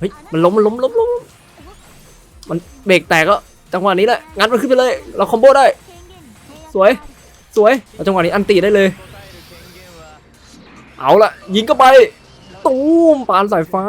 เฮ้ยมันล้มมันล้มล้มล้มมันเบรกแตกก็จังหวะนี้แหละงัดมันขึ้นไปเลย เราคอมโบได้ สวยสวยเอาจังหวะนี้อันตีได้เลย เอาละยิงก็ไป ตูมปานสายฟ้า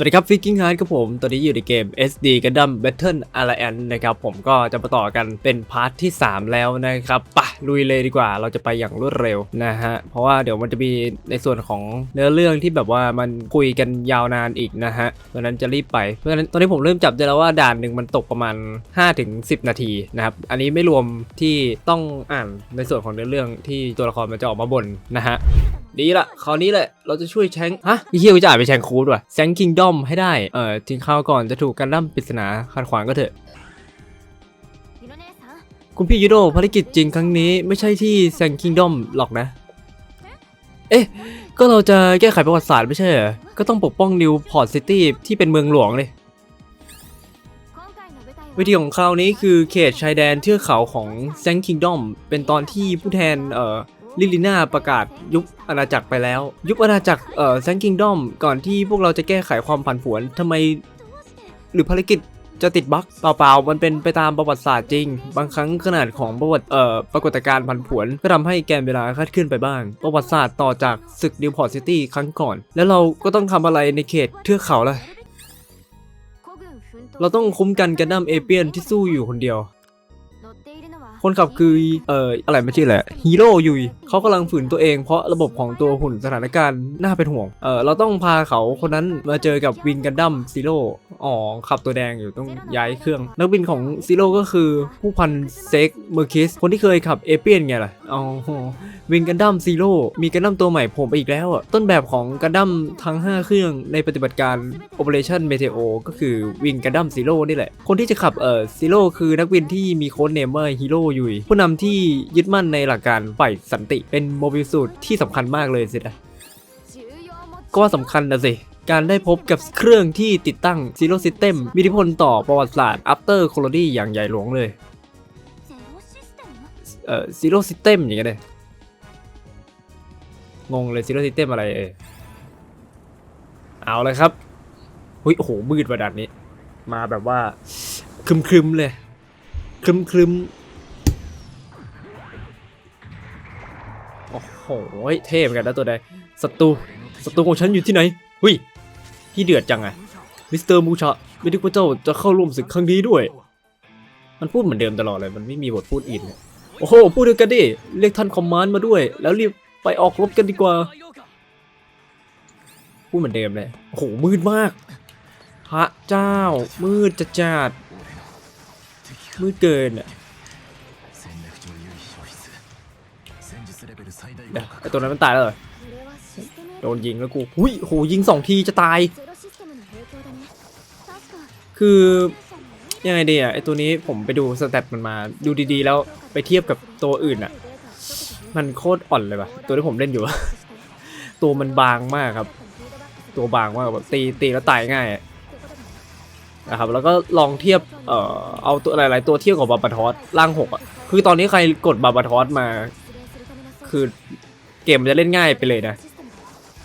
สวัสดีครับฟิกกิ้งฮาร์ดครับผม ตอนนี้อยู่ในเกม SD Gundam Battle Alliance นะครับ ผมก็จะมาต่อกันเป็นพาร์ทที่ 3 แล้วนะครับป ลุยเลยดีกว่า เราจะไปอย่างรวดเร็วนะฮะ เพราะว่าเดี๋ยวมันจะมีในส่วนของเนื้อเรื่องที่แบบว่ามันคุยกันยาวนานอีกนะฮะเพราะนั้นจะรีบไป เพราะฉะนั้นตอนนี้ผมเริ่มจับได้แล้วว่าด่านหนึ่งมันตกประมาณ 5-10 นาทีนะครับ อันนี้ไม่รวมที่ต้องอ่านในส่วนของเนื้อเรื่องที่ตัวละครมันจะออกมาบ่นนะฮะดีละคราวนี้แหละ เราจะช่วยแชงฮะไอ้เฮียกูจะอ่านไปแชงคูดว่ะแชงคิงดอมให้ได้ เอ่อทิ้งข้าวก่อนจะถูกการดั้มปริศนาขัดขวางก็เถอะ คุณพี่ยูโดภารกิจจริงครั้งนี้ไม่ใช่ที่แซงคิงดอมหรอกนะ เอ๊ะ ก็เราจะแก้ไขประวัติศาสตร์ไม่ใช่เหรอ ก็ต้องปกป้องนิวพอร์ตซิตี้ที่เป็นเมืองหลวงเลย วิธีของคราวนี้คือเขตชายแดนเทือกเขาของแซงคิงดอมเป็นตอนที่ผู้แทนเอ่อลิลิน่าประกาศยุบอาณาจักรไปแล้ว ยุบอาณาจักรเอ่อแซงคิงดอมก่อนที่พวกเราจะแก้ไขความผันผวนทำไม หรือภารกิจ จะติดบั๊กเปล่าๆ มันเป็นไปตามประวัติศาสตร์จริง บางครั้งขนาดของประวัติเอ่อปรากฏการณ์ผันผวน ก็ทำให้แกนเวลาคลาดเคลื่อนไปบ้าง ประวัติศาสตร์ต่อจากศึกนิวพอร์ตซิตี้ครั้งก่อน แล้วเราก็ต้องทำอะไรในเขตเทือกเขาล่ะเราต้องคุ้มกันกันดั้มเอเปียนที่สู้อยู่คนเดียว คนขับคือเอ่ออะไรไม่ชื่อแหละฮีโร่ยุยเขากำลังฝืนตัวเองเพราะระบบของตัวหุ่นสถานการณ์น่าเป็นห่วงเออเราต้องพาเขาคนนั้นมาเจอกับวินกันดั้มซีโร่อ๋อขับตัวแดงอยู่ต้องย้ายเครื่อง นักบินของซีโร่ก็คือผู้พันเซ็กเมอร์คิสคนที่เคยขับเอเปียนไงล่ะอ๋อวินกันดั้มซีโร่มีกันดั้มตัวใหม่โผมไปอีกแล้วอะต้นแบบของกันดั้มทั้ง 5 เครื่องในปฏิบัติการ Operation Meteo ก็คือวินกันดั้มซีโร่นี่แหละคนที่จะขับเอ่อซีโร่คือนักบินที่มีโค้ดเนมว่าฮีโร่ยุย ผู้นำที่ยึดมั่นในหลักการฝ่ายสันติ เป็นโมบิลสูตรที่สำคัญมากเลยสินะก็ว่าสำคัญนะสิการได้พบกับเครื่องที่ติดตั้ง Zero System มีอิทธิพลต่อประวัติศาสตร์ After Colony อย่างใหญ่หลวงเลย เอ่อ Zero System อย่างเงี้ยเลยงงเลยซีโร่ซิสเต็มอะไรเอ่ยเอาเลยครับหุยโอ้โหมืดประดับนี้ มาแบบว่าครึมครึมๆเลยครึม โอ้โหเท่เหมือนกันนะตัวใดศัตรูศัตรูของฉันอยู่ที่ไหนหุยพี่เดือดจังอะมิสเตอร์มูชะไม่นึกว่าเจ้าจะเข้าร่วมศึกครั้งนี้ด้วย มันพูดเหมือนเดิมตลอดเลยมันไม่มีบทพูดอื่นเลยโอ้โหพูดเดียกันดิเรียกท่านคอมมานด์มาด้วย แล้วรีบไปออกรบกันดีกว่า พูดเหมือนเดิมเลยโอ้โหมืดมาก พระเจ้า มืดจะจัดมืดเกินอะ เดี๋ยวไอตัวนั้นมันตายแล้วเหรอโดนยิงแล้วกูหุยโหยิงสองทีจะตาย คือยังไงดีอะไอตัวนี้ผมไปดูสเตตมันมาดูดีๆ แล้วไปเทียบกับตัวอื่นอะ มันโคตรอ่อนเลยว่ะ ตัวที่ผมเล่นอยู่ ตัวมันบางมากครับ ตัวบางมากแบบตีตีแล้วตายง่ายนะครับแล้วก็ลองเทียบเอ่อเอาตัวหลายๆตัวเทียบกับบาบาทอสร่างหกอะคือตอนนี้ใครกดบาบาทอสมา คือเกมมันจะเล่นง่ายไปเลยนะ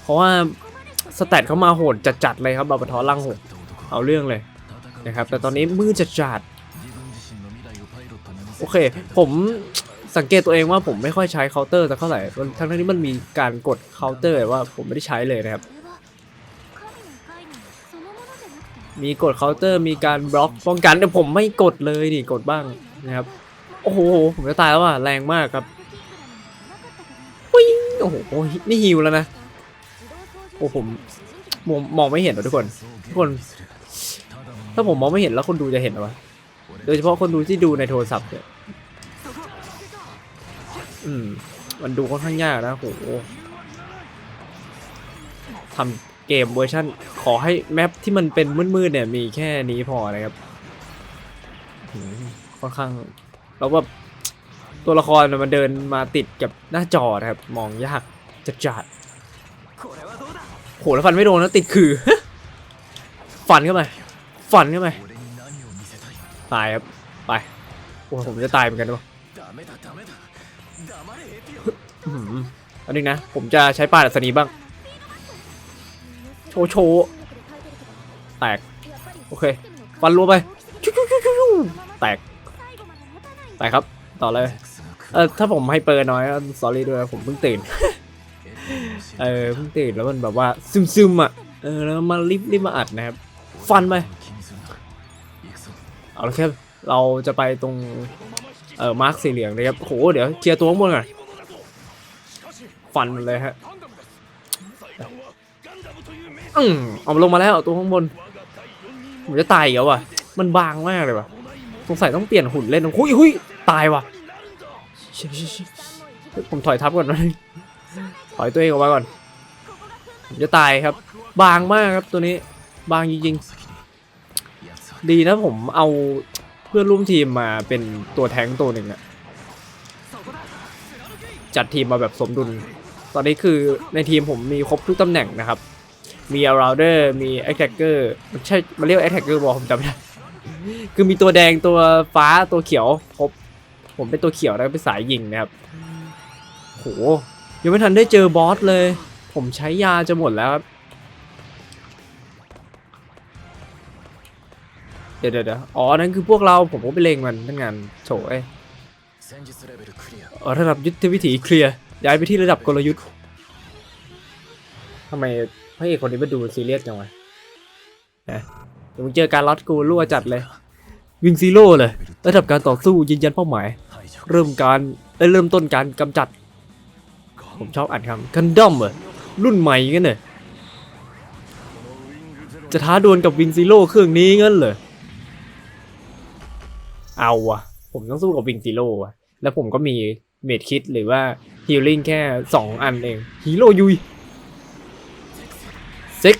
เพราะว่าสแตทเขามาโหดจัดๆเลยครับบาบาทอสร่างหกเอาเรื่องเลยนะครับแต่ตอนนี้มือจัดจัดๆโอเค ผมสังเกตตัวเองว่าผมไม่ค่อยใช้เคาน์เตอร์สักเท่าไหร่ทั้งที่มันมีการกดเคาน์เตอร์ว่าผมไม่ได้ใช้เลยนะครับ มีกดเคาน์เตอร์มีการบล็อกป้องกันแต่ผมไม่กดเลยนี่กดบ้างนะครับ โอ้โห ผมจะตายแล้วว่ะแรงมากครับ โอ้โหนี่ฮิวแล้วนะ โอ้ผมมองมองไม่เห็นหรอทุกคน ทุกคน ถ้าผมมองไม่เห็นแล้วคนดูจะเห็นหรอวะ โดยเฉพาะคนดูที่ดูในโทรศัพท์เนี่ย อืม มันดูค่อนข้างยากนะโอ้โหทำเกมเวอร์ชันขอให้แมปที่มันเป็นมืดๆเนี่ยมีแค่นี้พอนะครับค่อนข้างแล้วแบบ ตัวละครมันเดินมาติดกับหน้าจอครับ มองยากจัดจัดโหแล้วฟันไม่โดนแล้วติดคือ ฟันเข้าไปฟันเข้าไปตายครับไปโอ้ผมจะตายเหมือนกันด้วยอันนี้นะ ผมจะใช้ปาดัศนีบ้าง โชว์โชแตก โอเค ฟันรัวไป แตก แตกครับ ต่อเลย เออถ้าผมไฮเปอร์น้อยสอรี่ด้วยผมเพิ่งตื่น เออเพิ่งตื่นแล้วมันแบบว่าซึมซึมอะ เออแล้วมารีบรีบมาอัดนะครับ ฟันไป เอาละครับ เราจะไปตรง เออมาร์คสีเหลืองนะครับโหเดี๋ยวเคลียร์ตัวข้างบนก่อนฟันเลยฮะอืมเอาลงมาแล้วตัวข้างบนผมจะตายเหรอวะมันบางมากเลยวะสงสัยต้องเปลี่ยนหุ่นเล่นหุยหุ้ยตายว่ะ เชี่ยเชี่ยเชี่ยผมถอยทับก่อนนะถอยตัวเองออกมาก่อนผมจะตายครับ บางมากครับตัวนี้ บางจริงๆ ดีนะผมเอาเพื่อนร่วมทีมมาเป็นตัวแทงตัวหนึ่งอะจัดทีมมาแบบสมดุล ตอนนี้คือในทีมผมมีครบทุกตำแหน่งนะครับ มี arounder มี attacker มันใช่มันเรียกว่า attacker บอผมจำไม่ได้ คือมีตัวแดงตัวฟ้าตัวเขียวครบ ผมเป็นตัวเขียวแล้วเป็นสายหญิงนะครับโหยังไม่ทันได้เจอบอสเลย ผมใช้ยาจะหมดแล้วครับเดี๋ยวเดี๋ยวอ๋อ นั่นคือพวกเราผมก็ไปเลงมันทั้งงานโฉยระดับยุทธวิถีเคลียร์ย้ายไปที่ระดับกลยุทธ์ทำไมพระเอกคนนี้มาดูซีเรียสจังวะนะมึงเจอการล็อตกูรั่วจัดเลย วิงซีโร่เลย ระดับการต่อสู้ยืนยันเป้าหมาย เริ่มการเอ้ยเริ่มต้นการกำจัด ผมชอบอ่านคำกันดั้มเหรอรุ่นใหม่งั้นเหรอจะท้าดวลกับวิงซีโร่เครื่องนี้งั้นเหรอเอาวะผมต้องสู้กับวิงซีโร่อะแล้วผมก็มีเมดคิดหรือว่าฮีลิ่งแค่ 2 อันเองฮีโร่ยุยเซ็ก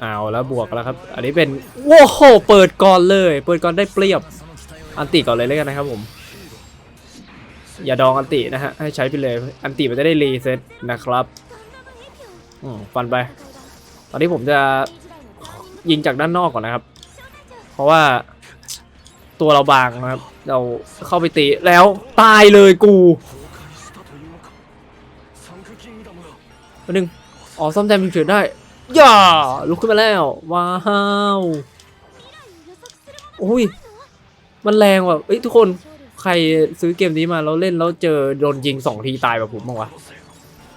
เอาแล้วบวกแล้วครับ อันนี้เป็นโว้โหเปิดก่อนเลย เปิดก่อนได้เปรียบ อันติก่อนเลยแล้วกันนะครับผม อย่าดองอันตินะฮะ ให้ใช้ไปเลย อันติมันจะได้รีเซ็ตนะครับฟันไป ตอนนี้ผมจะยิงจากด้านนอกก่อนนะครับ เพราะว่าตัวเราบางนะครับ เราเข้าไปตีแล้วตายเลยกูหนึ่งอ๋อซ่อมแซมเฉยได้ ย่าลุกขึ้นมาแล้ว ว้าว โอ้ย มันแรงว่ะเอ้ยทุกคนใครซื้อเกมนี้มาแล้วเล่นแล้วเจอโดนยิงสองทีตายแบบผมบ้างวะ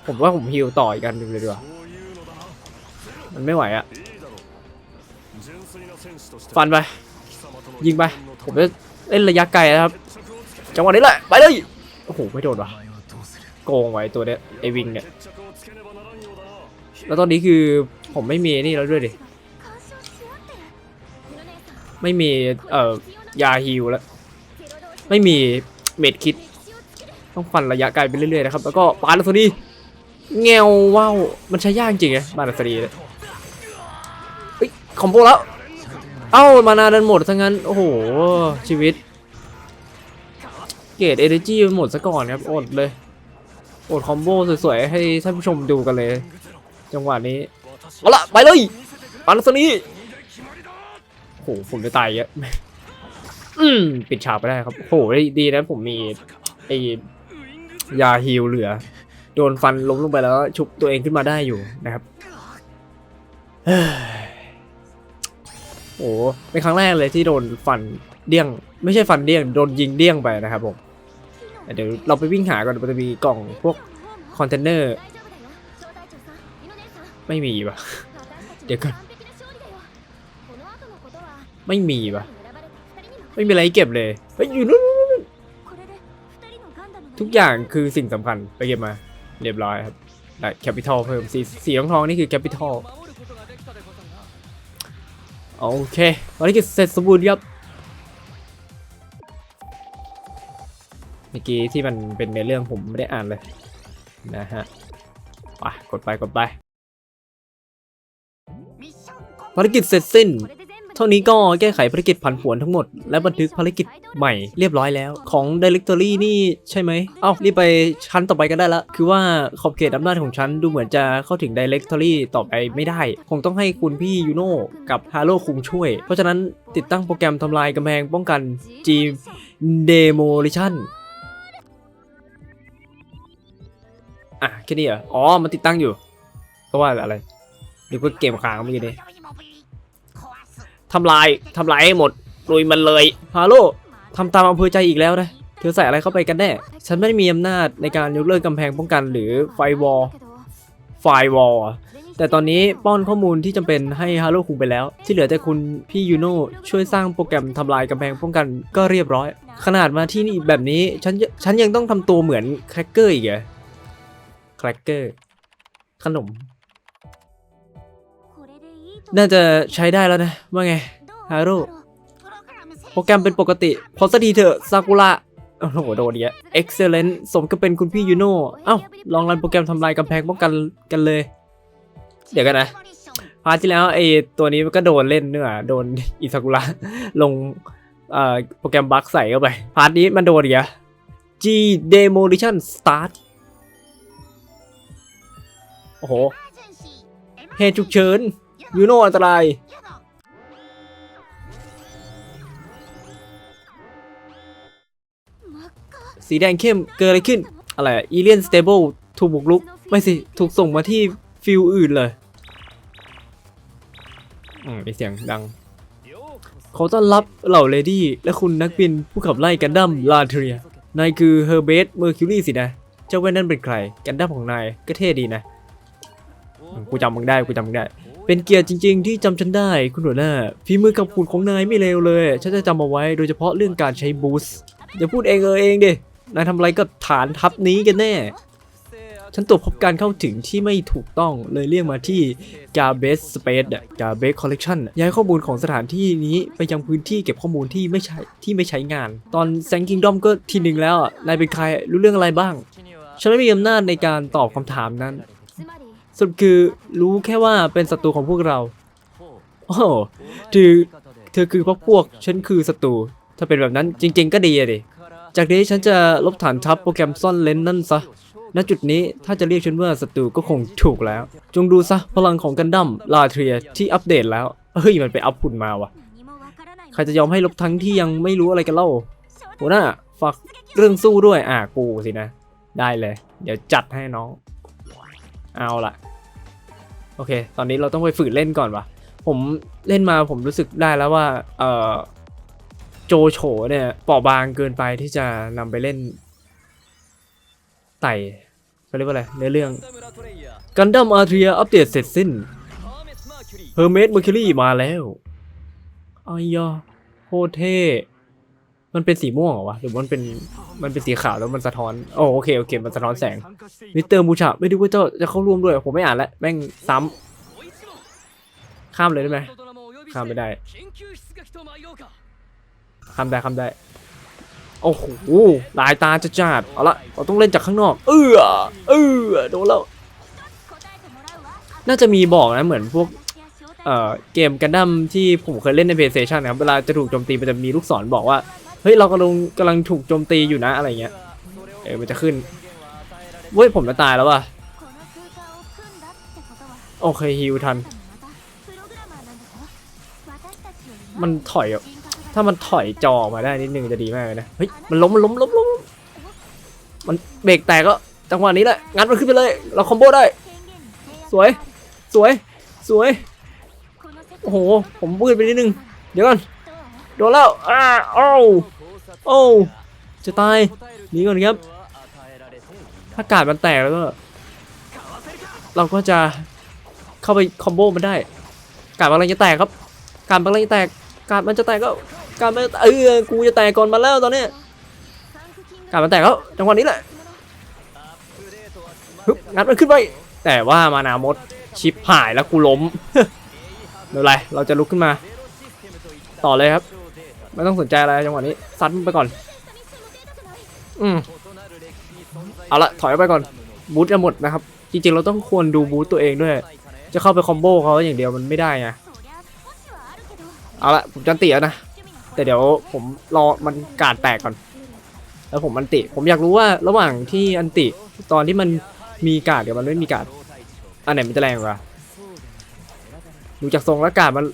ผมว่าผมฮิลต่ออีกกันหนึ่งเลยดีกว่ามันไม่ไหวอะฟันไป ยิงไป ผมจะเล่นระยะไกลนะครับ จังหวะนี้แหละ ไปเลย โอ้โห ไม่โดนวะโกงไว้ตัวเนี้ยไอวิงเนี่ย แล้วตอนนี้คือผมไม่มีนี่แล้วด้วยดิ ไม่มี เอ่อ ยาฮิวแล้ว ไม่มีเม็ดคิด ต้องฟันระยะไกลไปเรื่อยๆนะครับ แล้วก็ปาลัสดีเงวว้าวมันใช้ยากจริงไงปาลัสดีเนี่ยเฮ้ยคอมโบแล้ว เอ้า มานาดันหมดทั้งนั้น โอ้โห ชีวิต เกรดเอเนจีหมดซะก่อนครับ อดเลย อดคอมโบสวยๆ ให้ท่านผู้ชมดูกันเลย จังหวะนี้ เอาละไปเลยปาลัสดีโอ้โหผมจะตายเยอะ อืมปิดฉากไปได้ครับโอ้โหดีนะผมมีไอยาฮีลเหลือ โดนฟันล้มลงไปแล้ว ชุบตัวเองขึ้นมาได้อยู่นะครับโอ้โหเป็นครั้งแรกเลยที่โดนฟันเดี้ยง ไม่ใช่ฟันเดี้ยง โดนยิงเดี้ยงไปนะครับผมเดี๋ยวเราไปวิ่งหาก่อนมันจะมีกล่องพวกคอนเทนเนอร์ ไม่มีปะเดี๋ยวก่อนไม่มีปะ ไม่มีอะไรเก็บเลยเฮ้ยอยู่นู่นทุกอย่างคือสิ่งสำคัญไปเก็บมา เรียบร้อยครับได้แคปิตอลเพิ่มสีสีทองทองนี่คือแคปิตอลโอเคตอนนี้ก็เสร็จสมบูรณ์ครับเมื่อกี้ที่มันเป็นในเรื่องผมไม่ได้อ่านเลยนะฮะไปกดไปกดไปภารกิจเสร็จสิ้น เท่านี้ก็แก้ไขภารกิจผันผวนทั้งหมด และบันทึกภารกิจใหม่เรียบร้อยแล้ว ของ Directory นี่ใช่ไหม เอ้ารีบไปชั้นต่อไปกันได้ละ คือว่าขอบเขตอำนาจของฉันดูเหมือนจะเข้าถึง Directory ต่อไปไม่ได้ คงต้องให้คุณพี่ยูโน่กับฮาโ o คุงช่วย เพราะฉะนั้นติดตั้งโปรแกรมทำลายกำแพงป้องกัน G Demolition อะแค่นี้เหรออ๋อ มันติดตั้งอยู่ ก็ว่าอะไรหรือว่าเกมค้างเมื่อกี้นี้ ทำลายทำลายให้หมดลุยมันเลยฮาโลทำตามอำเภอใจอีกแล้วนะเธอใส่อะไรเข้าไปกันแน่ ฉันไม่ได้มีอำนาจในการยกเลิกกำแพงป้องกันหรือไฟวอลไฟวอลแต่ตอนนี้ป้อนข้อมูลที่จำเป็นให้ฮาโลคุงไปแล้ว ที่เหลือแต่คุณพี่ยูโน่ช่วยสร้างโปรแกรมทำลายกำแพงป้องกันก็เรียบร้อย ขนาดมาที่นี่แบบนี้ฉันฉันยังต้องทำตัวเหมือนแครกเกอร์อีกเหรอแครกเกอร์ขนม น่าจะใช้ได้แล้วนะ ว่าไงฮารุโปรแกรมเป็นปกติ พอสักทีเถอะซากุระโอ้โหโดนเนี้ย excellent สมกับเป็นคุณพี่ยูโน่เอ้า ลองรันโปรแกรมทำลายกำแพงป้องกันกันเลย เดี๋ยวกันนะพาร์ทที่แล้วไอ้ตัวนี้มันก็โดนเล่นเนื้อโดนอิซากุระลงโปรแกรมบั๊กใส่เข้าไป พาร์ทนี้มันโดนอีกอ G demolition start โอ้โหเหตุฉุกเฉิน ยูโนอันตราย สีแดงเข้มเกิดอะไรขึ้น อะไรอีเลียนสเตเบิลถูกบุกรุก ไม่สิ ถูกส่งมาที่ฟิลอื่นเลย อืมมีเสียงดัง เขอต้อนรับเหล่าเลดี้และคุณนักบินผู้ขับไล่กันดั้มลาเทรีย นายคือเฮอร์เบสเมอร์คิวรีสินะ เจ้าแว่นนั่นเป็นใคร กันดั้มของนายก็เท่ดีนะ กูจำมึงได้ กูจำมึงได้ เป็นเกียรติจริง ๆ ที่จำฉันได้คุณหัวหน้าฝีมือกับคุณของนายไม่เลวเลย ฉันจะจำเอาไว้โดยเฉพาะเรื่องการใช้บูสต์อย่าพูดเองเออเองดินายทำอะไรกับฐานทัพนี้กันแน่ ฉันตรวจพบการเข้าถึงที่ไม่ถูกต้องเลยเรียกมาที่ Garbage Space อะ Garbage Collection อะย้ายข้อมูลของสถานที่นี้ไปยังพื้นที่เก็บข้อมูลที่ไม่ใช้ที่ไม่ใช้งาน ตอน s a n Kingdom ก็ทีหนึ่งแล้วอะนายเป็นใครรู้เรื่องอะไรบ้าง ฉันไม่มีอำนาจในการตอบคำถามนั้น สรุปคือรู้แค่ว่าเป็นศัตรูของพวกเรา โอ้เธอเธอคือพวกพวก ฉันคือศัตรู ถ้าเป็นแบบนั้นจริง ๆ ก็ดีอะดิ จากนี้ฉันจะลบฐานทัพโปรแกรมซ่อนเลนนั่นซะ ณ จุดนี้ถ้าจะเรียกฉันว่าศัตรูก็คงถูกแล้ว จงดูซะพลังของกันดั้มลาเทียที่อัปเดตแล้ว เฮ้ยมันไปอัพหุ่นมาวะใครจะยอมให้ลบทั้งที่ยังไม่รู้อะไรกันเล่าหัวหน้าฝากเรื่องสู้ด้วย อะกูสินะ ได้เลย เดี๋ยวจัดให้น้อง เอาละโอเค ตอนนี้เราต้องไปฝึกเล่นก่อนวะผมเล่นมาผมรู้สึกได้แล้วว่า เออโจโฉเนี่ยเปราะบางเกินไปที่จะนำไปเล่นไต่เขาเรียกว่าอะไรในเรื่องกันดั้มอาร์เทียอัปเดตเสร็จสิ้นเฮอร์เมสเมอร์คิรี่มาแล้วอายโคเท่ มันเป็นสีม่วงเหรอวะหรือมันเป็นมันเป็นสีขาวแล้วมันสะท้อนโอโอเคโอเค มันสะท้อนแสงมิสเตอร์มูชาไม่ดูว่าเจ้าจะเข้าร่วมด้วยผมไม่อ่านแล้วแม่งซ้ำข้ามเลยได้ไหมข้ามไม่ได้ข้ามได้ข้ามได้โอ้โหลายตาจะจัดเอาละเราต้องเล่นจากข้างนอก เออเออโดนแล้วน่าจะมีบอกนะเหมือนพวกเอ่อเกมกันดั้มที่ผมเคยเล่นใน PlayStation นะครับเวลาจะถูกโจมตีมันจะมีลูกศรบอกว่า เฮ้ยเรากำลังกำลังถูกโจมตีอยู่นะอะไรเงี้ยเออมันจะขึ้นเว้ยผมจะตายแล้วว่ะโอเคฮิวทัน มันถอยถ้ามันถอยจอออกมาได้นิดนึงจะดีมากเลยนะเฮ้ยมันล้มมันล้มล้มล้มมันเบรกแตกก็จังหวะนี้แหละงัดมันขึ้นไปเลย เราคอมโบได้ สวยสวยสวยโอ้โหผมบืดไปนิดนึง เดี๋ยวก่อนโดนแล้ว อ้าโอ้ว โอ้วจะตายหนีก่อนครับถ้ากาดมันแตกแล้วก็ เราก็จะเข้าไปคอมโบมันได้ กาดมันกำลังจะแตกครับ กาดมันกำลังจะแตก กาดมันจะแตกก็ กาดมันเออกูจะแตกก่อนมาแล้วตอนเนี้ยกาดมันแตกแล้วจังหวะนี้แหละฮึบงัดมันขึ้นไป แต่ว่ามานามดชิปหายแล้วกูล้มไม่เป็นไรเราจะลุกขึ้นมา ต่อเลยครับ ไม่ต้องสนใจอะไรจังหวะนี้ซัดมันไปก่อน อืมเอาละถอยไปก่อนบูทจะหมดนะครับ จริงๆ เราต้องควรดูบูทตัวเองด้วย จะเข้าไปคอมโบเขาอย่างเดียวมันไม่ได้ไงเอาละผมจะอันติแล้วนะ แต่เดี๋ยวผมรอมันกาดแตกก่อน แล้วผมอันติ ผมอยากรู้ว่าระหว่างที่อันติตอนที่มันมีกาดกับมันไม่มีกาดอันไหนมันจะแรงกว่าดูจากทรงแล้วกาดมัน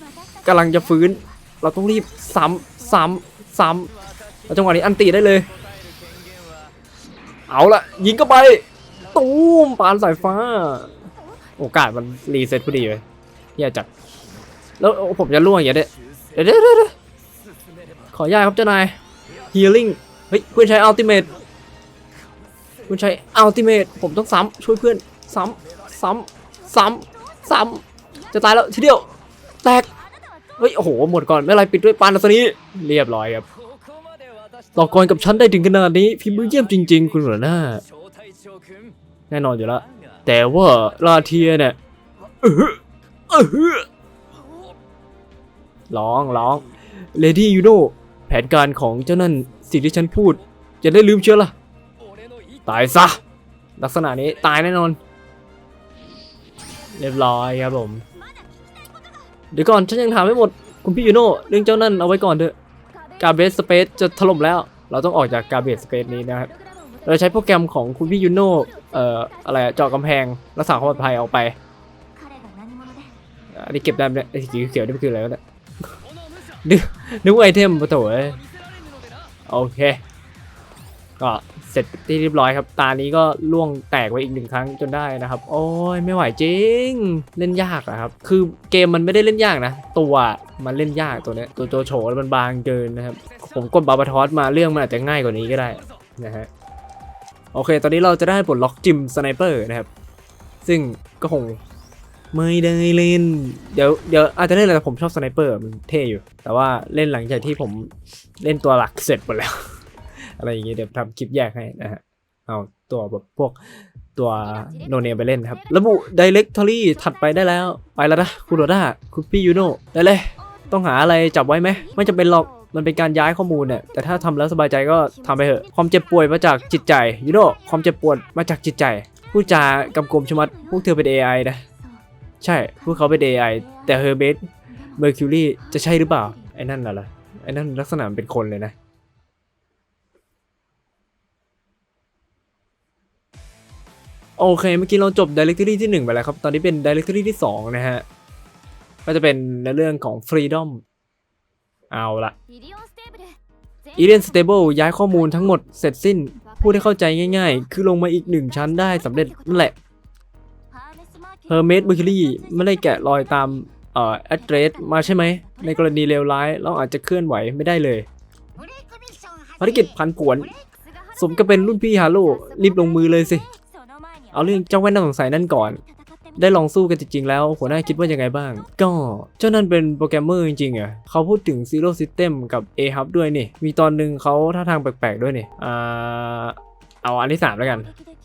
กำลังจะฟื้น เราต้องรีบซ้ำซ้ำซ้ำแล้วจังหวะนี้อันติได้เลย เอาละยิงก็ไป ตูมปานสายฟ้า โอกาสมันรีเซ็ตพอดีเลยแย่จัด แล้วผมจะล่วงอย่างเงี้ยเดี๋ยวเดี๋ยวเดี๋ยวเดี๋ยวขออนุญาตครับเจ้านาย healing เฮ้ยเพื่อนใช้ ultimate เพื่อนใช้ ultimate ผมต้องซ้ำช่วยเพื่อนซ้ำซ้ำซ้ำซ้ำจะตายแล้วทีเดียวแตก เฮ้ยโอ้โหหมดก่อนไม่ไรปิดด้วยปานอัศนีเรียบร้อยครับต่อกรกับฉันได้ถึงขนาดนี้พิมพ์มือเยี่ยมจริง ๆ คุณหัวหน้า แน่นอนอยู่แล้วแต่ว่าลาเทียเนี่ยร้องร้องเลดี้ยูโนแผนการของเจ้านั่นสิ่งที่ฉันพูด จะได้ลืมเชื่อล่ะตายซะ ลักษณะนี้ตายแน่นอน เรียบร้อยครับผม เดี๋ยวก่อนฉันยังถามไม่หมด คุณพี่ยูโน่เรื่องเจ้านั่นเอาไว้ก่อนเถอะกาเบสสเปซจะถล่มแล้ว เราต้องออกจากกาเบสสเปซนี้นะครับเราใช้โปรแกรมของคุณพี่ยูโนเอ่ออะไรเจาะกำแพงรักษาความปลอดภัยออกไปอันนี้เก็บได้ไหมเนี่ยไอ้สีเขียวนี่มันคืออะไรวะเนี่ยนึกนึกว่าไอเทมปะโถเอ้ยโอเค ก็ เสร็จที่เรียบร้อยครับ ตานี้ก็ล่วงแตกไปอีกหนึ่งครั้งจนได้นะครับ โอ้ยไม่ไหวจริง เล่นยากอะครับ คือเกมมันไม่ได้เล่นยากนะ ตัวมันเล่นยากตัวเนี้ยตัวโจโฉมันบางเกินนะครับ ผมกดบาบาทอสมาเรื่องมันอาจจะง่ายกว่านี้ก็ได้นะฮะโอเค ตอนนี้เราจะได้ปลดล็อกจิมสไนเปอร์นะครับ ซึ่งก็คงไม่ได้เล่น เดี๋ยวเดี๋ยวอาจจะเล่นอะไรแต่ผมชอบสไนเปอร์มันเท่อยู่ แต่ว่าเล่นหลังจากที่ผมเล่นตัวหลักเสร็จหมดแล้ว อะไรอย่างเงี้ยเดี๋ยวทำคลิปแยกให้นะฮะเอาตัวแบบพวกตัวโนเนมไปเล่นครับระบุ directory ถัดไปได้แล้วไปแล้วนะคุณโรด้าคุณพี่ยูโนได้เลย ต้องหาอะไรจับไว้ไหมไม่จำเป็นหรอกมันเป็นการย้ายข้อมูลเนี่ยแต่ถ้าทำแล้วสบายใจก็ทำไปเถอะความเจ็บป่วยมาจากจิตใจยูโนความเจ็บปวดมาจากจิตใจผู้จากำกวมชะมัดพวกเธอเป็น AI นะ ใช่ พวกเขาเป็น AI แต่เฮอร์เบสเมอร์คิวรีจะใช่หรือเปล่า ไอ้นั่นน่ะล่ะไอ้นั่นลักษณะมันเป็นคนเลยนะ โอเค เมื่อกี้เราจบ directory ที่ 1 ไปแล้วครับ ตอนนี้เป็น directory ที่ 2 นะฮะ ก็จะเป็นในเรื่องของ freedom เอาละ e d e n stable ย้ายข้อมูลทั้งหมดเสร็จสิ้น พูดให้เข้าใจง่ายๆ คือลงมาอีกหนึ่งชั้นได้สำเร็จนั่นแหละ Hermes Mercury ไม่ได้แกะรอยตามเอ่อ address มาใช่ไหม ในกรณีเลวร้าย เราอาจจะเคลื่อนไหวไม่ได้เลย ภารกิจพันผวน สมกับเป็นรุ่นพี่ฮาโลรีบลงมือเลยสิ เอาเรื่องเจ้าแว่นน่าสงสัยนั่นก่อน ได้ลองสู้กันจริงๆแล้วหัวหน้าคิดว่ายังไงบ้าง ก็เจ้านั่นเป็นโปรแกรมเมอร์จริงๆเหรอเขาพูดถึง Zero System กับ A Hub ด้วยนี่ มีตอนหนึ่งเขาท่าทางแปลกๆด้วยนี่อ่าเอาอันที่3แล้วกัน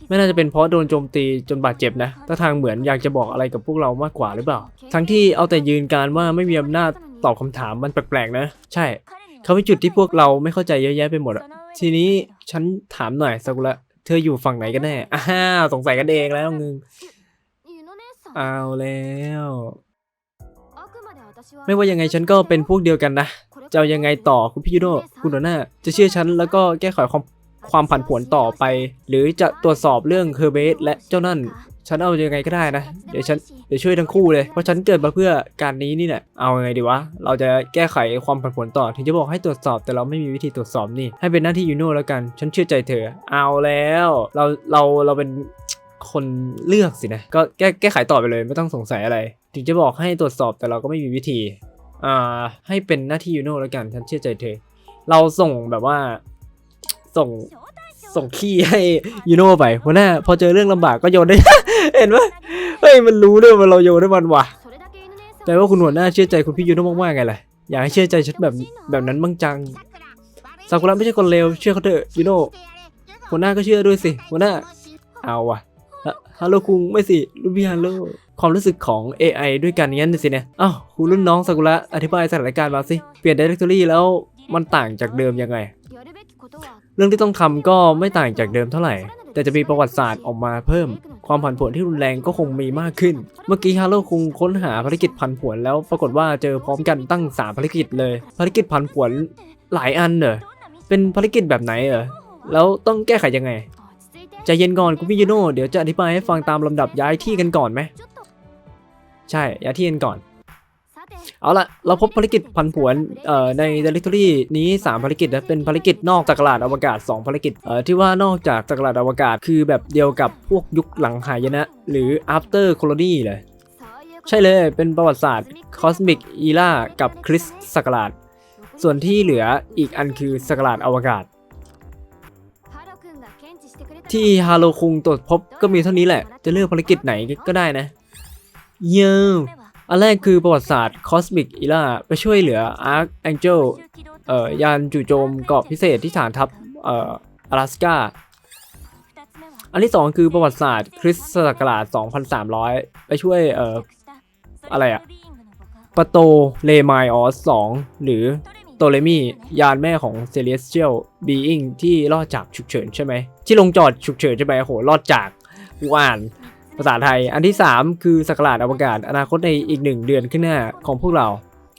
ไม่น่าจะเป็นเพราะโดนโจมตีจนบาดเจ็บนะท่าทางเหมือนอยากจะบอกอะไรกับพวกเรามากกว่าหรือเปล่า ทั้งที่เอาแต่ยืนการว่าไม่มีอำนาจตอบคำถามมันแปลกๆนะ ใช่ เขาเป็นจุดที่พวกเราไม่เข้าใจเยอะแยะไปหมดอะทีนี้ฉันถามหน่อยสักุระ เธออยู่ฝั่งไหนกันแน่อ้าวสงสัยกันเองแล้วงึงเอาแล้ว ไม่ว่ายังไงฉันก็เป็นพวกเดียวกันนะจะเอายังไงต่อคุณพี่ยูโดคุณหัวหน้า จะเชื่อฉันแล้วก็แก้ไขความความผันผวนต่อไป หรือจะตรวจสอบเรื่องเคอร์เบสและเจ้านั่น ฉันเอายังไงก็ได้นะ เดี๋ยวฉันเดี๋ยวช่วยทั้งคู่เลย เพราะฉันเกิดมาเพื่อการนี้นี่แหละ เอายังไงดีวะ เราจะแก้ไขความผันผวนต่อ ถึงจะบอกให้ตรวจสอบ แต่เราไม่มีวิธีตรวจสอบนี่ ให้เป็นหน้าที่ยูโน่แล้วกัน ฉันเชื่อใจเธอ เอาแล้ว เรา เรา เราเป็นคนเลือกสินะ ก็แก้แก้ไขต่อไปเลย ไม่ต้องสงสัยอะไร ถึงจะบอกให้ตรวจสอบ แต่เราก็ไม่มีวิธี อ่า ให้เป็นหน้าที่ยูโน่แล้วกัน ฉันเชื่อใจเธอ เราส่งแบบว่า ส่ง ส่งขี้ให้ยูโน่ไปหัวหน้าพอเจอเรื่องลำบากก็โยนได้ เห็นปะเฮ้ยมันรู้ด้วยว่าเราโยนได้มันว่ะแต่ว่าคุณหัวหน้าเชื่อใจคุณพี่ยูนมากๆไงล่ะอยากให้เชื่อใจฉันแบบแบบนั้นบ้างจังซากุระไม่ใช่คนเลวเชื่อเขาเถอะยูโน่หัวหน้าก็เชื่อด้วยสิหัวหน้าเอาว่ะฮัลโหลคุงไม่สิรุ่นพี่ฮัลโหลความรู้สึกของ AI ด้วยกันงั้นสิเนี่ยอ้าวคุณรุ่นน้องซากุระอธิบายสถานการณ์มาสิเปลี่ยน directory แล้วมันต่างจากเดิมยังไง เรื่องที่ต้องทำก็ไม่ต่างจากเดิมเท่าไหร่ แต่จะมีประวัติศาสตร์ออกมาเพิ่ม ความผันผวนที่รุนแรงก็คงมีมากขึ้น เมื่อกี้ฮาโร่คงค้นหาภารกิจผันผวนแล้วปรากฏว่าเจอพร้อมกันตั้งสามภารกิจเลย ภารกิจผันผวนหลายอันเหรอเป็นภารกิจแบบไหนเหรอแล้วต้องแก้ไขยังไงใจเย็นก่อนคุณพี่ยูโน่เดี๋ยวจะอธิบายให้ฟังตามลำดับย้ายที่กันก่อนไหมใช่ย้ายที่กันก่อน เอาละเราพบภารกิจพันผวนเอ่อใน Directory นี้ 3 ภารกิจนะเป็นภารกิจนอกจักรวาลอวกาศ 2 ภารกิจเอ่อที่ว่านอกจากจักรวาลอวกาศ คือแบบเดียวกับพวกยุคหลังหายนะ หรือ after colony เลย ใช่เลยเป็นประวัติศาสตร์ Cosmic Era กับคริสต์ศักราชส่วนที่เหลืออีกอันคือศักราชอวกาศ ที่ฮาโลคุงตรวจพบก็มีเท่านี้แหละ จะเลือกภารกิจไหนก็ได้นะ เยี่ อันแรกคือประวัติศาสตร์ Cosmic Era ไปช่วยเหลือ Archangel เอ่อยานจู่โจมเกราะพิเศษที่ฐานทัพเอ่อ阿拉สกาอันที่ 2 คือประวัติศาสตร์คริสต์ศักราช 2300 ไปช่วยเอ่ออะไรอะปโตเลมายออส2หรือโตเลมียานแม่ของ Celestial Being ที่รอดจากฉุกเฉินใช่ไหมที่ลงจอดฉุกเฉินใช่ไหมโหรอดจากกูอ่าน ภาษาไทย อันที่ 3 คือสักราชอวกาศอนาคตในอีกหนึ่งเดือนข้างหน้าของพวกเรา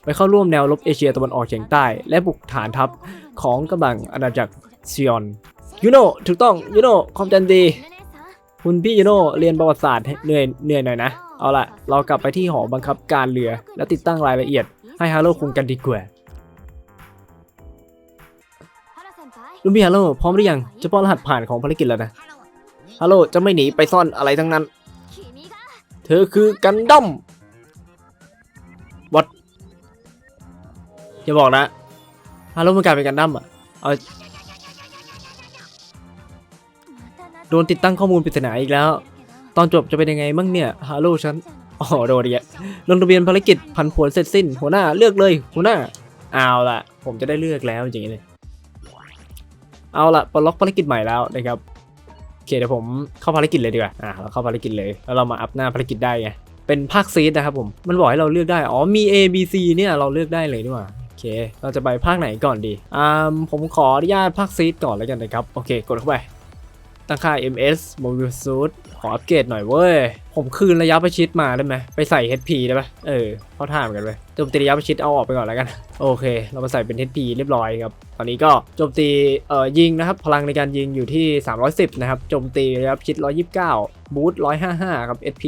ไปเข้าร่วมแนวรบเอเชียตะวันออกเฉียงใต้ และบุกฐานทัพของกำลังอาณาจักรซิออนยูโนถูกต้องยูโนความจันดี คุณพี่ยูโนเรียนประวัติศาสตร์เหนื่อยเหนื่อยหน่อยนะ เอาละเรากลับไปที่หอบังคับการเรือ แล้วติดตั้งรายละเอียด ให้ฮาโลคุงกันดีกว่าลุงพี่ฮาโลพร้อมหรือยังจะป้อนรหัสผ่านของภารกิจแล้วนะฮาโลจะไม่หนีไปซ่อนอะไรทั้งนั้น เธอคือกันดั้มวัดอย่าบอกนะฮาโลมันกลายเป็นกันดั้มอะเอาโดนติดตั้งข้อมูลปริศนาอีกแล้ว ตอนจบจะเป็นยังไงมั่งเนี่ยฮาโลฉันอ๋อโดนอีกแล้วลงทะเบียนภารกิจพันผวนเสร็จสิ้น หัวหน้าเลือกเลย หัวหน้าเอาล่ะ ผมจะได้เลือกแล้วจริงๆเลยเอาล่ะปลดล็อกภารกิจใหม่แล้วนะครับ โอเคเดี๋ยวผมเข้าภารกิจเลยดีกว่า อ่าเราเข้าภารกิจเลย แล้วเรามาอัพหน้าภารกิจได้ไง เป็นภาคซีดนะครับผม มันบอกให้เราเลือกได้ อ๋อ มี A B C เนี่ยเราเลือกได้เลยดีกว่าโอเค เราจะไปภาคไหนก่อนดี อ่า ผมขออนุญาตภาคซีดก่อนแล้วกันนะครับ โอเค กดเข้าไป ตั้งค่า MS Mobile Suit ขออัปเกรดหน่อยเว้ย ผมคืนระยะประชิดมาได้ไหมไปใส่ HP ได้ปะเออเขาถามกันเว้ยโจมตีระยะประชิดเอาออกไปก่อนแล้วกัน โอเค เรามาใส่เป็น HP เรียบร้อยครับ ตอนนี้ก็โจมตีเอ่อยิงนะครับ พลังในการยิงอยู่ที่ 310 นะครับ โจมตีระยะประชิด 129 บูท155 ครับ HP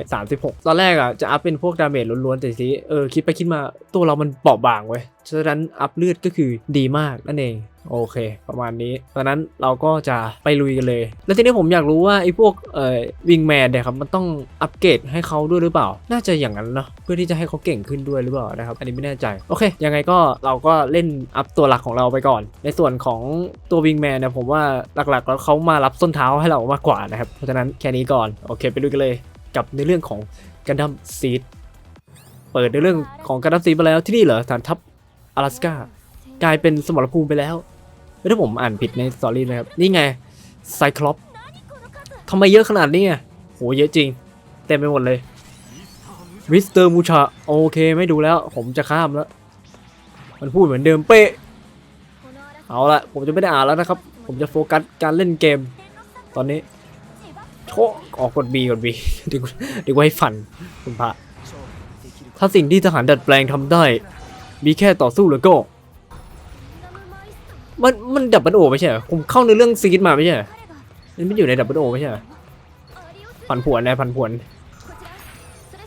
336 ตอนแรกอะจะอัพเป็นพวกดาเมจล้วนๆแต่ทีเออคิดไปคิดมาตัวเรามันเปราะบางเว้ย ฉะนั้นอัพเลือดก็คือดีมากนั่นเองโอเค ประมาณนี้ตอนนั้นเราก็จะไปลุยกันเลย แล้วทีนี้ผมอยากรู้ว่าไอ้พวกเอ่อวิงแมนเนี่ยครับมันต้อง้องอัปเกรดให้เขาด้วยหรือเปล่า น่าจะอย่างนั้นเนาะเพื่อที่จะให้เขาเก่งขึ้นด้วยหรือเปล่านะครับ อันนี้ไม่แน่ใจ โอเค ยังไงก็เราก็เล่นอัพตัวหลักของเราไปก่อน ในส่วนของตัววิงแมนเนี่ยผมว่าหลักๆ แล้วเขามารับส้นเท้าให้เรามากกว่านะครับ เพราะฉะนั้นแค่นี้ก่อน โอเค ไปดูกันเลยกับในเรื่องของกันดั้มซีดเปิดในเรื่องของกันดั้มซีดไปแล้วที่นี่เหรอฐานทัพ阿拉สกากลายเป็นสมรภูมิไปแล้วไม่ถ้าผมอ่านผิดในสตอรี่นะครับ นี่ไงไซคลอปทำไมเยอะขนาดนี้ หเยอะจริง เต็มไปหมดเลยมิสเตอร์มูชาโอเคไม่ดูแล้ว ผมจะข้ามแล้ว มันพูดเหมือนเดิมเป๊ะ เอาละผมจะไม่ได้อ่านแล้วนะครับ ผมจะโฟกัสการเล่นเกม ตอนนี้โชออกกด B กด B ดีกว่าดีกว่าให้ฝันคุณพระถ้าสิ่งที่ทหารดัดแปลงทำได้ มีแค่ต่อสู้แล้วก็ มันมันดับเบิลโอไม่ใช่ผมเข้าในเรื่องซีดมาไม่ใช่มันไม่อยู่ในดับเบิลโอไม่ใช่ ผันผวนนะผันผวน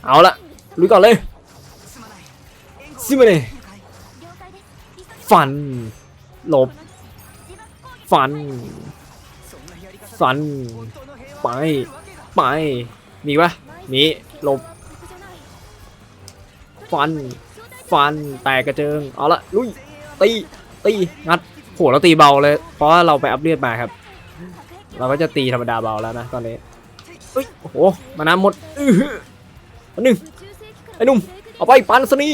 เอาละลุยก่อนเลยซิมาเน่ฟันหลบ ฟัน ฟัน ไป ไป มีปะมีหลบ ฟัน ฟัน แตกกระเจิง เอาละลุย ตี ตี งัดโหเราตีเบาเลย เพราะว่าเราไปอัพเลือดมาครับ เราก็จะตีธรรมดาเบาแล้วนะตอนนี้ เอ้ยโอ้โหมาน้ำหมดอื้อหนหนึ่งไอ้นุ่มเอาไปปันสนี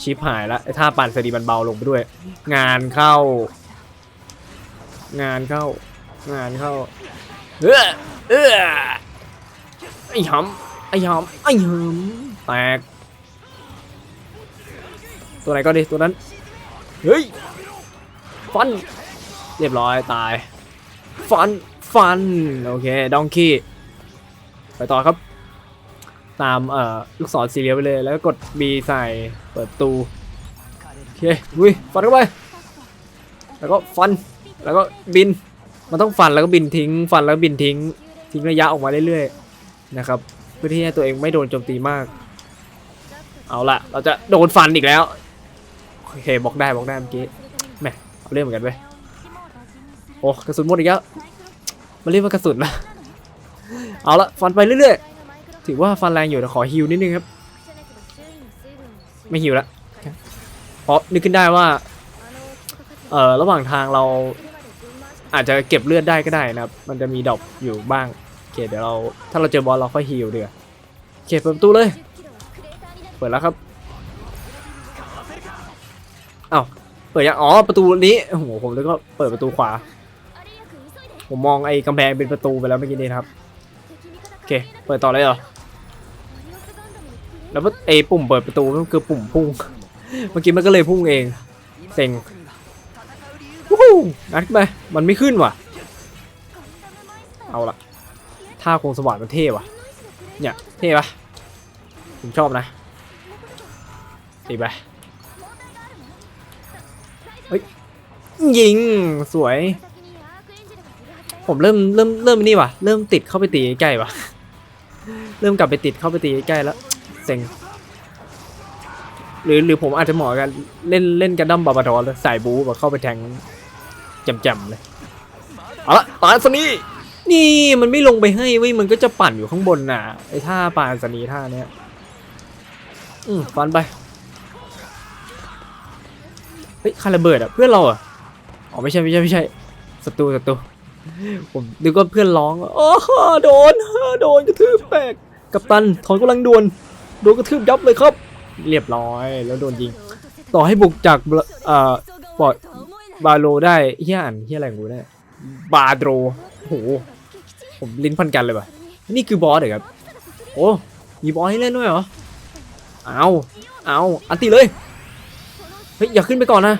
ชิปหายแล้วไอ้ท่าปันสนีมันเบาลงไปด้วย งานเข้า งานเข้า งานเข้าเออเออไอ้หำไอ้หำไอ้หำแตกตัวไหนก็ดีตัวนั้นเฮ้ยฟันเรียบร้อยตายฟัน ฟัน โอเค ดองคีไปต่อครับ ตามเอ่อลูกศรสีเหลืองไปเลย แล้วก็กด B ใส่เปิดตูโอเคอุ้ยฟันเข้าไป แล้วก็ฟันแล้วก็บิน มันต้องฟันแล้วก็บินทิ้ง ฟันแล้วบินทิ้ง ทิ้งระยะออกมาเรื่อยๆนะครับ เพื่อที่ให้ตัวเองไม่โดนโจมตีมาก เอาละเราจะโดนฟันอีกแล้ว โอเคบอกได้บอกได้เมื่อกี้แหมเอาเรื่องเหมือนกันเว้ยโอ้กระสุนหมดอีกแล้ว มันเรียกว่ากระสุนนะ เอาละฟันไปเรื่อยๆ ถือว่าฟันแรงอยู่แต่ขอฮิวนิดนึงครับ ไม่ฮิวละเพราะนึกขึ้นได้ว่า เอ่อ ระหว่างทางเราอาจจะเก็บเลือดได้ก็ได้นะครับ มันจะมีดอปอยู่บ้างโอเคเดี๋ยวเรา ถ้าเราเจอบอลเราค่อยฮิวเดี๋ยวโอเคเปิดประตูเลย เปิดแล้วครับเอ้าเปิดยังอ๋อประตูนี้โอ้โหผมแล้วก็เปิดประตูขวา ผมมองไอ้กำแพงเป็นประตูไปแล้วเมื่อกี้นี้ครับโอเคเปิดต่อเลยเหรอแล้วไอ้ปุ่มเปิดประตูมันคือปุ่มพุ่ง เมื่อกี้มันก็เลยพุ่งเองเซ็งวู้ฮู้งัดไปมันไม่ขึ้นว่ะ เอาละท่าโคงสว่านมันเท่ว่ะ เนี่ยเท่ปะผมชอบนะตีไปเฮ้ยยิงสวย ผมเริ่มเริ่มเริ่มนี่ว่ะเริ่มติดเข้าไปตีใกล้ว่ะ เริ่มกลับไปติดเข้าไปตีใกล้แล้วเซ็งหรือหรือผมอาจจะเหมาะกันเล่นเล่นกันดั้มบาบาทอนเลยสายบู๊แบบเข้าไปแทงจำๆเลยเอาละปานสนีนี่มันไม่ลงไปให้เว้ยมันก็จะปั่นอยู่ข้างบนน่ะไอ้ท่าปานสนีท่าเนี้ยอืมฟันไปเฮ้ยคาระเบิดอะเพื่อนเราอะอ๋อไม่ใช่ไม่ใช่ไม่ใช่ศัตรูศัตรู ผมนึกว่าเพื่อนร้องโอ้โหโดนโดนกระทืบแตกกัปตันถอนกำลังด่วนโดนกระทืบยับเลยครับ เรียบร้อยแล้วโดนยิง ต่อให้บุกจากเบอ่อปอดบาโลได้เฮียอ่านเฮียอะไรกูเนี่ยบาโดรโอ้โหผมลิ้นพันกันเลยว่ะนี่คือบอสเหรอครับโอ้มีบอสให้เล่นด้วยเหรอเอาเอาอันตีเลยเฮ้ยอย่าขึ้นไปก่อนนะ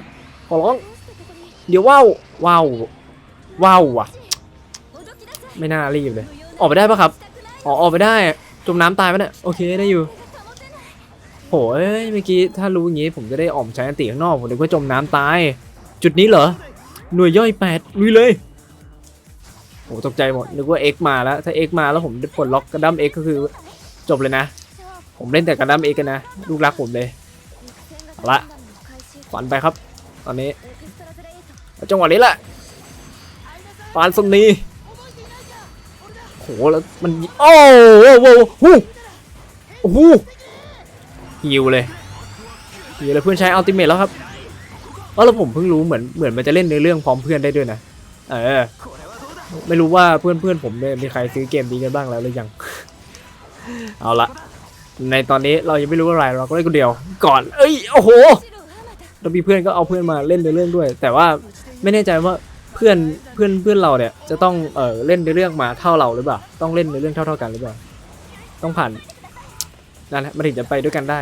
ขอร้องเดี๋ยวว้าวว้าว ว้าวว่ะ ไม่น่ารีบเลย ออกไปได้ปะครับ อ๋อออกไปได้ จมน้ำตายปะเนี่ย โอเคได้อยู่โหเอ้ยเมื่อกี้ถ้ารู้อย่างงี้ผมจะได้ออมใช้อันติข้างนอกผมนึกว่าจมน้ำตาย จุดนี้เหรอ หน่วยย่อยแปดลุยเลยโหตกใจหมดนึกว่า X มาแล้ว ถ้า X มาแล้วผมได้ปลดล็อกกระดั้ม X ก็คือจบเลยนะ ผมเล่นแต่กระดั้ม X กันนะลูกรักผมเลยเอาละฝันไปครับ ตอนนี้จังหวะนี้แหละ ปานสนีโหแล้วมันโอ้โหโอ้โหโอ้โหฮิวเลยฮิวเลยเพื่อนใช้อัลติเมทแล้วครับเออแล้วผมเพิ่งรู้เหมือนเหมือนมันจะเล่นในเรื่องพร้อมเพื่อนได้ด้วยนะเออไม่รู้ว่าเพื่อนเพื่อนผมเนี่ยมีใครซื้อเกมนี้กันบ้างแล้วหรือยัง เอาละในตอนนี้เรายังไม่รู้อะไรเราก็เล่นคนเดียว ก่อน เอ้ยโอ้โหแล้วมีเพื่อนก็เอาเพื่อนมาเล่นในเรื่องด้วย แต่ว่าไม่แน่ใจว่า เพื่อนเพื่อนเพื่อนเราเนี่ยจะต้องเออเล่นในเรื่องมาเท่าเราหรือเปล่า ต้องเล่นในเรื่องเท่าเท่ากันหรือเปล่า ต้องผ่านนั่นแหละมันถึงจะไปด้วยกันได้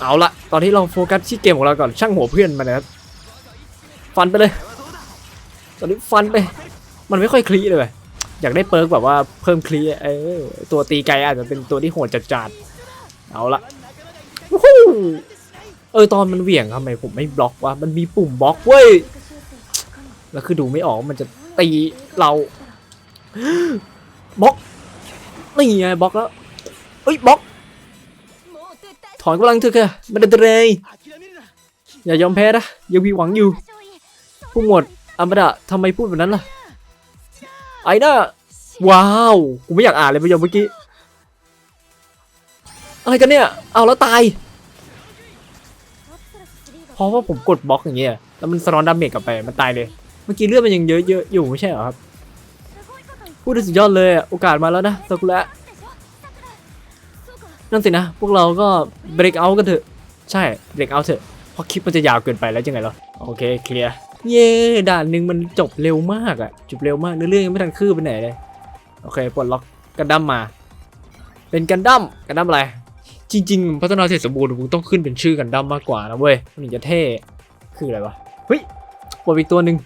เอาละตอนที่เราโฟกัสที่เกมของเราก่อนช่างหัวเพื่อนมานะครับฟันไปเลย ตอนนี้ฟันไป มันไม่ค่อยคลีเลย อยากได้เปิร์กแบบว่าเพิ่มคลีเออตัวตีไกลอาจจะเป็นตัวที่โหดจัดๆเอาละเออตอนมันเหวี่ยงทำไมผมไม่บล็อกวะมันมีปุ่มบล็อกเว้ย แล้วคือดูไม่ออกว่ามันจะตีเราบล็อกนี่ไงบล็อกแล้วเอ้ยบล็อก ถอนกำลังเถอะค่ะมันเดรยอย่ายอมแพ้นะยังมีหวังอยู่ผู้หมวดอมดะทำไมพูดแบบนั้นล่ะ ไอ้น่าว้าวกูไม่อยากอ่านเลยประโยคเมื่อกี้อะไรกันเนี่ย เอาแล้วตาย เพราะว่าผมกดบล็อกอย่างเงี้ย แล้วมันสะท้อนดาเมจกลับไป มันตายเลย มื่อกี้เลือดมันยังเยอะๆอยู่ไม่ใช่เหรอครับพูดได้สุดยอดเลยโอกาสมาแล้วนะซากุระนั่นสินะ พวกเราก็เบรกเอากันเถอะ ใช่เบรกเอาเถอะเพราะคลิปมันจะยาวเกินไปแล้วยังไงล่ะโอเคเคลียร์เย้ด่านหนึ่งมันจบเร็วมากอะจบเร็วมากเนื้อเรื่องยังไม่ทันคืบไปไหนเลยโอเคปลดล็อกกันดั้มมา เป็นกันดั้มกันดั้มอะไร จริง ๆ พัฒนาเสร็จสมบูรณ์มึงต้องขึ้นเป็นชื่อกันดั้มมากกว่านะเว้ยมันถึงจะเท่คืออะไรวะเฮ้ยปลดอีกตัวหนึ่ง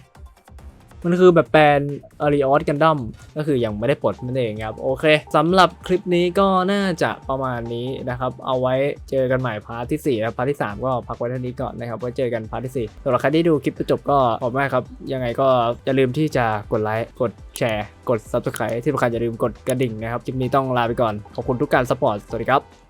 มันคือแบบแปลนอาริออสกันดั้มก็คือยังไม่ได้ปลดนั่นเองครับ โอเคสำหรับคลิปนี้ก็น่าจะประมาณนี้นะครับ เอาไว้เจอกันใหม่พาร์ทที่4แล้วพาร์ทที่ 3 ก็พักไว้เท่านี้ก่อนนะครับไว้เจอกันพาร์ทที่4สำหรับใครที่ดูคลิปจบก็ขอบคุณมากครับ ยังไงก็อย่าลืมที่จะกดไลค์กดแชร์ กด subscribe ที่สำคัญอย่าลืมกดกระดิ่งนะครับคลิปนี้ต้องลาไปก่อนขอบคุณทุกการสปอร์ตสวัสดีครับ